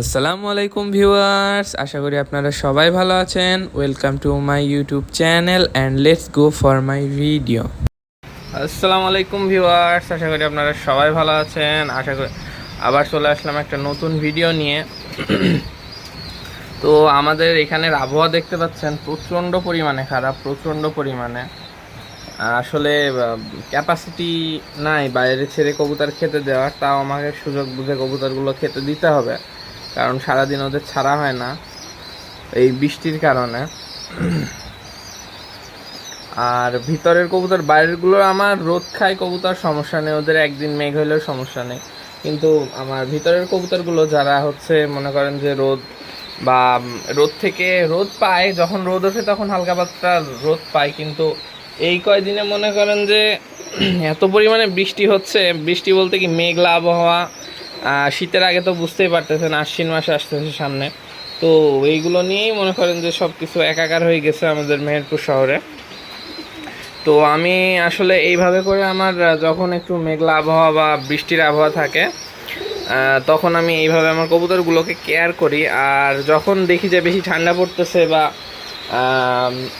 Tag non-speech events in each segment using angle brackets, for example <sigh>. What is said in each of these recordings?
আসসালামু আলাইকুম ভিউয়ার্স, আশা করি আপনারা সবাই ভালো আছেন। Welcome to my YouTube channel and let's go for my video আসসালামু আলাইকুম ভিউয়ার্স, আশা করি আপনারা সবাই ভালো আছেন। আশা করি আবার চলে আসলাম একটা নতুন ভিডিও নিয়ে। তো আমাদের এখানের আবহাওয়া দেখতে পাচ্ছেন, প্রচণ্ড পরিমাণে খারাপ, প্রচণ্ড পরিমাণে। আসলে ক্যাপাসিটি নাই বাইরে ছেড়ে কবুতর খেতে দেওয়ার, তাও আমাকে সুযোগ বুঝে কবুতরগুলো খেতে দিতে হবে। কারণ সারাদিন ওদের ছাড়া হয় না এই বৃষ্টির কারণে। আর ভিতরের কবুতর, বাইরেরগুলো আমার রোদ খায় কবুতর, সমস্যা নেই। ওদের একদিন মেঘ হইলেও সমস্যা নেই। কিন্তু আমার ভিতরের কবুতরগুলো যারা হচ্ছে, মনে করেন যে রোদ বা রোদ থেকে রোদ পায়, যখন রোদ ওঠে তখন হালকা পাতলা রোদ পায়। কিন্তু এই কয়দিনে মনে করেন যে এত পরিমাণে বৃষ্টি হচ্ছে, বৃষ্টি বলতে কি মেঘলা আবহাওয়া শীতের আগে তো বুঝতেই পারতেছেন, আশ্বিন মাসে আসতেছে সামনে। তো এইগুলো নিয়েই মনে করেন যে সব কিছু একাকার হয়ে গেছে আমাদের মেহেরপুর শহরে। তো আমি আসলে এইভাবে করে আমার যখন একটু মেঘলা আবহাওয়া বা বৃষ্টির আবহাওয়া থাকে তখন আমি এইভাবে আমার কবুতরগুলোকে কেয়ার করি। আর যখন দেখি যে বেশি ঠান্ডা পড়তেছে বা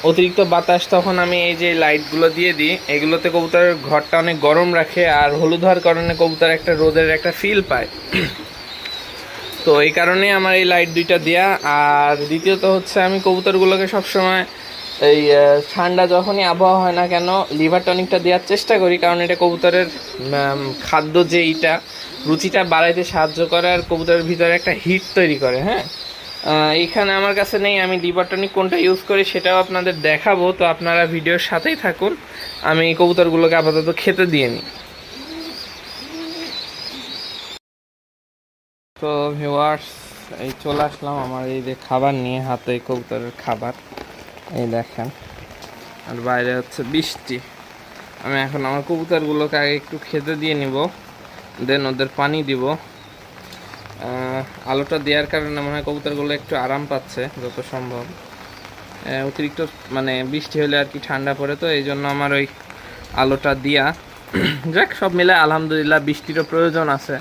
অতিরিক্ত বাতাস তখন আমি এই যে লাইটগুলো দিয়ে দিই, এগুলোতে কবুতরের ঘরটা অনেক গরম রাখে আর হলুদ হওয়ার কারণে কবুতর একটা রোদের একটা ফিল পায়। তো এই কারণে আমার এই লাইট দুইটা দেয়া। আর দ্বিতীয়ত হচ্ছে আমি কবুতরগুলোকে সবসময় এই ঠান্ডা যখনই আবহাওয়া হয় না কেন লিভার টনিকটা দেওয়ার চেষ্টা করি, কারণ এটা কবুতরের খাদ্য যে এইটা, রুচিটা বাড়াইতে সাহায্য করে আর কবুতরের ভিতরে একটা হিট তৈরি করে হ্যাঁ? আহ, এইখানে আমার কাছে নেই আমি লিভার কোনটা ইউজ করি সেটাও আপনাদের দেখাবো তো আপনারা ভিডিওর সাথেই থাকুন। আমি এই কবুতরগুলোকে আপাতত খেতে দিয়ে নিই। তো ভিউয়ার্স এই চলে আসলাম আমার এই যে খাবার নিয়ে হাতে কবুতরের খাবার। এই দেখেন আর বাইরে হচ্ছে বৃষ্টি। আমি এখন আমার কবুতরগুলোকে আগে একটু খেতে দিয়ে নিব দেন ওদের পানি দিব। আলোটা দেওয়ার কারণে মনে হয় কবুতরগুলো একটু আরাম পাচ্ছে, যত সম্ভব। অতিরিক্ত মানে বৃষ্টি হলে আর কি ঠান্ডা পড়ে তো, এই জন্য আমার ওই আলোটা দিয়া। <clears throat> যাক, সব মিলে আলহামদুলিল্লাহ বৃষ্টিরও প্রয়োজন আছে।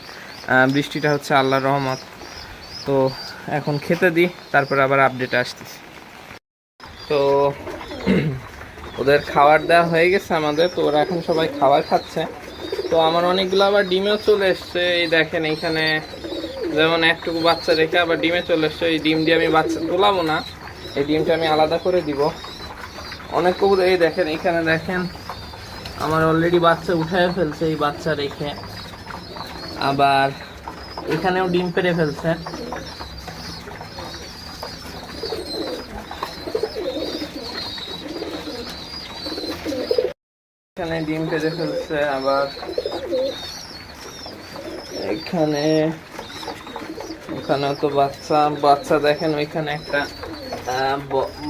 বৃষ্টিটা হচ্ছে আল্লাহর রহমত। তো এখন খেতে দিই, তারপরে আবার আপডেট আসতেছি। তো <clears throat> ওদের খাবার দেওয়া হয়ে গেছে আমাদের, তো ওরা এখন সবাই খাবার খাচ্ছে। তো আমার অনেকগুলো আবার ডিমেও চলে এসছে, এই দেখেন এইখানে যেমন একটুকু বাচ্চা রেখে আবার ডিমে চলে এসছে, এই ডিম দিয়ে আমি বাচ্চা তোলাবো না, এই ডিমটা আমি আলাদা করে দিব। অনেক কবুতর, এই দেখেন, এখানে দেখেন, আমার অলরেডি বাচ্চা উঠায় ফেলছে এই বাচ্চা রেখে। আবার এখানেও ডিম পেড়ে ফেলছে। এখানে ডিম পেড়ে ফেলছে, আবার এখানে ওখানে তো বাচ্চা বাচ্চা দেখেন ওইখানে একটা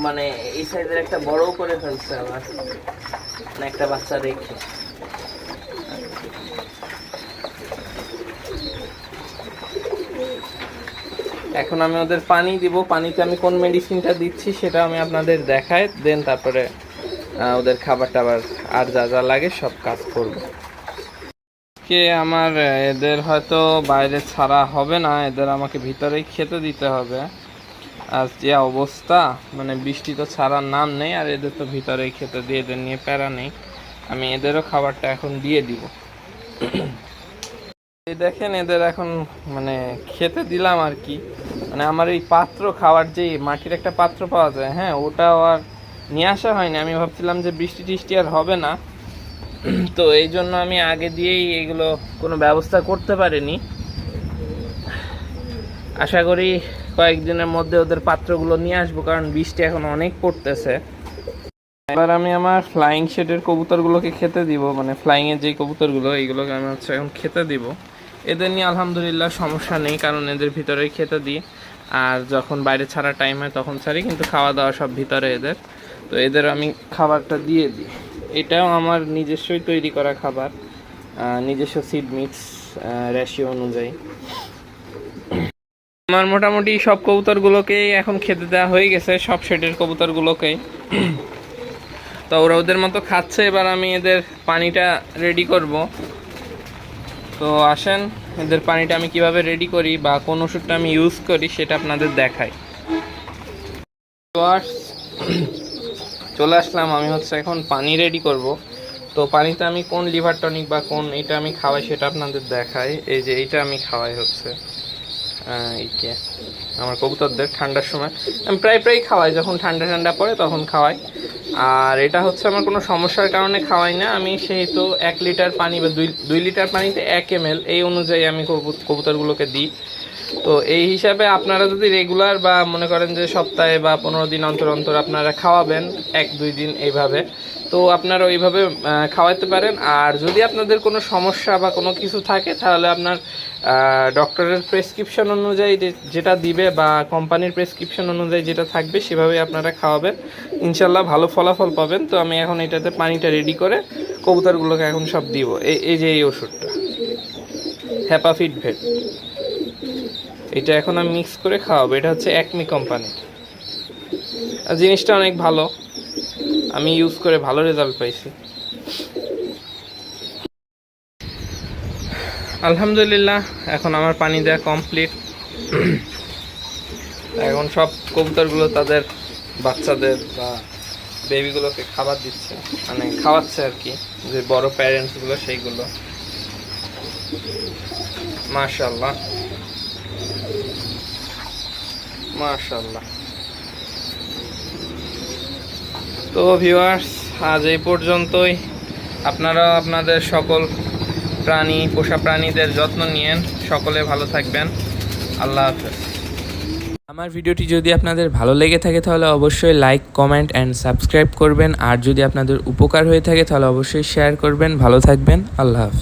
মানে এই সাইডের একটা বড় করে ফেলছে আবার। মানে একটা বাচ্চা রেখে। এখন আমি ওদের পানি দিব। পানিতে আমি কোন মেডিসিনটা দিচ্ছি সেটা আমি আপনাদের দেখাই, দেন তারপরে ওদের খাবার টাবার আর যা যা লাগে সব কাজ করব। কে আমার এদের হয়তো বাইরে ছাড়া হবে না, এদের আমাকে ভিতরেই খেতে দিতে হবে। আর যে অবস্থা মানে বৃষ্টি তো ছাড়ার নাম নেই, আর এদের তো ভিতরেই খেতে দিয়ে, এদের নিয়ে প্যারা নেই। আমি এদেরও খাবারটা এখন দিয়ে দিব। এই দেখেন এদের এখন মানে খেতে দিলাম আর কি। মানে আমার এই পাত্র খাওয়ার যে মাটির একটা পাত্র পাওয়া যায় হ্যাঁ ওটাও আর নিয়ে আসা হয়নি। আমি ভাবছিলাম যে বৃষ্টি টিষ্টি আর হবে না। তো এই জন্য আমি আগে দিয়েই এগুলো কোনো ব্যবস্থা করতে পারিনি। আশা করি কয়েকদিনের মধ্যে ওদের পাত্রগুলো নিয়ে আসব, কারণ বৃষ্টি এখন অনেক পড়তেছে। এবার আমি আমার ফ্লাইং শেডের কবুতরগুলোকে খেতে দিব মানে ফ্লাইং এর যে কবুতরগুলো, এইগুলোকে আমি হচ্ছে এখন খেতে দিব। এদের নিয়ে আলহামদুলিল্লাহ সমস্যা নেই, কারণ এদের ভিতরেই খেতে দিই। আর যখন বাইরে ছাড়া টাইম হয় তখন ছাড়ি, কিন্তু খাওয়া দাওয়া সব ভিতরে এদের। তো এদের আমি খাবারটা দিয়ে দিই। এটাও আমার নিজস্বই তৈরি করা খাবার নিজস্ব সিড মিক্স রেশিও অনুযায়ী। আমার মোটামুটি সব কবুতরগুলোকেই এখন খেতে দেওয়া হয়ে গেছে, সব শেডের কবুতরগুলোকেই তো ওরা ওদের মতো খাচ্ছে, এবার আমি এদের পানিটা রেডি করব। তো আসেন, এদের পানিটা আমি কীভাবে রেডি করি বা কোন ওষুধটা আমি ইউজ করি সেটা আপনাদের দেখাই। চলে আসলাম, আমি হচ্ছে এখন পানি রেডি করব। তো পানিতে আমি কোন লিভার টনিক বা কোন এটা আমি খাওয়াই সেটা আপনাদের দেখাই। এই যে এইটা আমি খাওয়াই হচ্ছে। এইকে আমার কবুতরদের ঠান্ডার সময়। আমি প্রায় প্রায় খাওয়াই, যখন ঠান্ডা ঠান্ডা পড়ে তখন খাওয়াই। আর এটা হচ্ছে আমার কোনো সমস্যার কারণে খাওয়াই না। আমি সেহেতু এক লিটার পানি বা দুই দুই লিটার পানিতে এক এম এই অনুযায়ী আমি কবু- কবুতরগুলোকে দিই। তো এই হিসাবে আপনারা যদি রেগুলার বা মনে করেন যে সপ্তাহে বা পনেরো দিন অন্তর অন্তর আপনারা খাওয়াবেন, এক, দুই দিন এইভাবে, তো আপনারা ওইভাবে খাওয়াতে পারেন। আর যদি আপনাদের কোনো সমস্যা বা কোনো কিছু থাকে, তাহলে আপনার ডক্টরের প্রেসক্রিপশন অনুযায়ী যেটা দিবে বা কোম্পানির প্রেসক্রিপশন অনুযায়ী যেটা থাকবে সেভাবে আপনারা খাওয়াবেন। ইনশাল্লাহ ভালো ফলাফল পাবেন। তো আমি এখন এটাতে পানিটা রেডি করে কবুতরগুলোকে এখন সব দিব। এই যে এই ওষুধটা। হ্যাপাফিট ভেট এটা এখন আমি মিক্স করে খাওয়াবো। এটা হচ্ছে একমি কোম্পানি আর জিনিসটা অনেক ভালো। আমি ইউজ করে ভালো রেজাল্ট পাইছি। আলহামদুলিল্লাহ, এখন আমার পানি দেওয়া কমপ্লিট এখন সব কবুতরগুলো তাদের বাচ্চাদের বা বেবিগুলোকে খাবার দিচ্ছে। মানে খাওয়াচ্ছে আর কি, যে বড় প্যারেন্টসগুলো সেইগুলো। মাশাল্লাহ মাশাল্লাহ তো ভিউয়ার্স আজ এই পর্যন্তই। আপনারা আপনাদের সকল প্রাণী, পোষা প্রাণীদের যত্ন নিয়েন। সকলে ভালো থাকবেন। আল্লাহ হাফেজ। আমার ভিডিওটি যদি আপনাদের ভালো লেগে থাকে, তাহলে অবশ্যই লাইক কমেন্ট অ্যান্ড সাবস্ক্রাইব করবেন। আর যদি আপনাদের উপকার হয়ে থাকে, তাহলে অবশ্যই শেয়ার করবেন। ভালো থাকবেন। আল্লাহ হাফেজ।